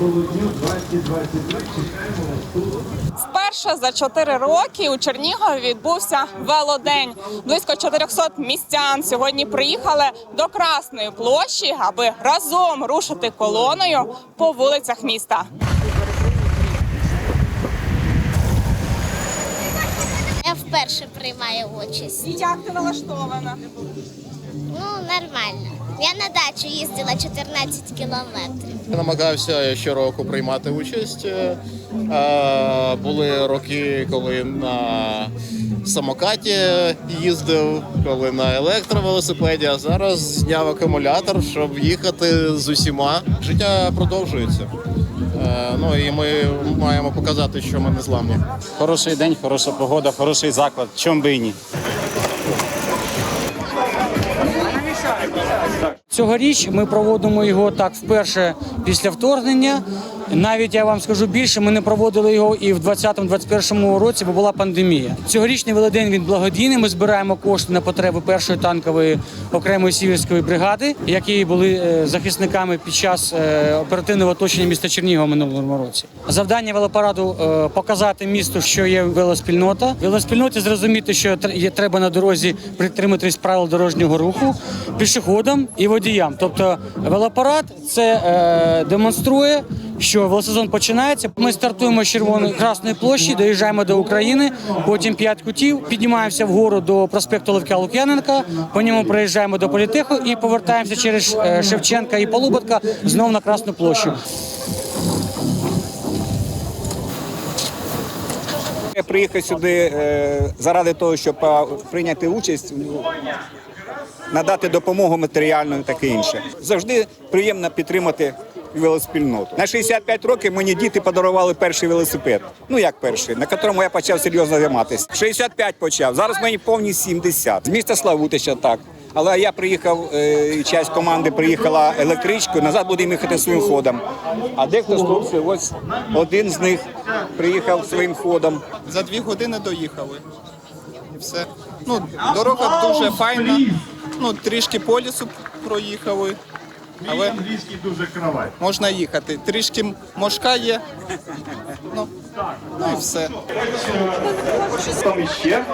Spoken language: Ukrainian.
молоддю 2023. Чекаємо вас тут. Вперше за чотири роки у Чернігові відбувся велодень. Близько 400 містян сьогодні приїхали до Красної площі, аби разом рушити колоною по вулицях міста. Я вперше приймаю участь. Як ти налаштована? Ну, нормально. Я на дачу їздила 14 кілометрів. Я намагався щороку приймати участь. Е, Були роки, коли на самокаті їздив, коли на електровелосипеді, а зараз зняв акумулятор, щоб їхати з усіма. Життя продовжується. Е, Ну і ми маємо показати, що ми не зламні. Хороший день, хороша погода, хороший заклад. Чом би і ні. Цьогоріч ми проводимо його так вперше після вторгнення. Навіть я вам скажу більше, ми не проводили його і в 2020-2021 році, бо була пандемія. Цьогорічний велодень він благодійний. Ми збираємо кошти на потреби першої танкової окремої сіверської бригади, які були е, захисниками під час е, оперативного оточення міста Чернігова минулому році. Завдання велопараду е, показати місту, що є велоспільнота. Велоспільноті зрозуміти, що є треба на дорозі притриматись правил дорожнього руху пішоходам і водіям. Тобто велопарад це демонструє. Що велосезон починається. Ми стартуємо з червоної красної площі, доїжджаємо до України, потім п'ять кутів, піднімаємося вгору до проспекту Левка Лук'яненка, по ньому приїжджаємо до політеху і повертаємося через е, Шевченка і Полуботка знов на Красну площу. Я приїхав сюди е, заради того, щоб е, прийняти участь, ну, надати допомогу матеріальну і таке інше. Завжди приємно підтримати велоспільноту. На 65 років мені діти подарували перший велосипед. Ну як перший, на якому я почав серйозно займатися. 65 почав. Зараз мені повні 70. З міста Славутича так. Але я приїхав, е, часть команди приїхала електричкою, назад будемо їхати своїм ходом. А дехто з хлопців, ось один з них приїхав своїм ходом. За дві години доїхали. І все. Ну, дорога дуже файна. Ну, трішки по лісу проїхали. Але Англійський дуже кровать. можна їхати. Трішки мошка є. Ну, ну і все. Там іще.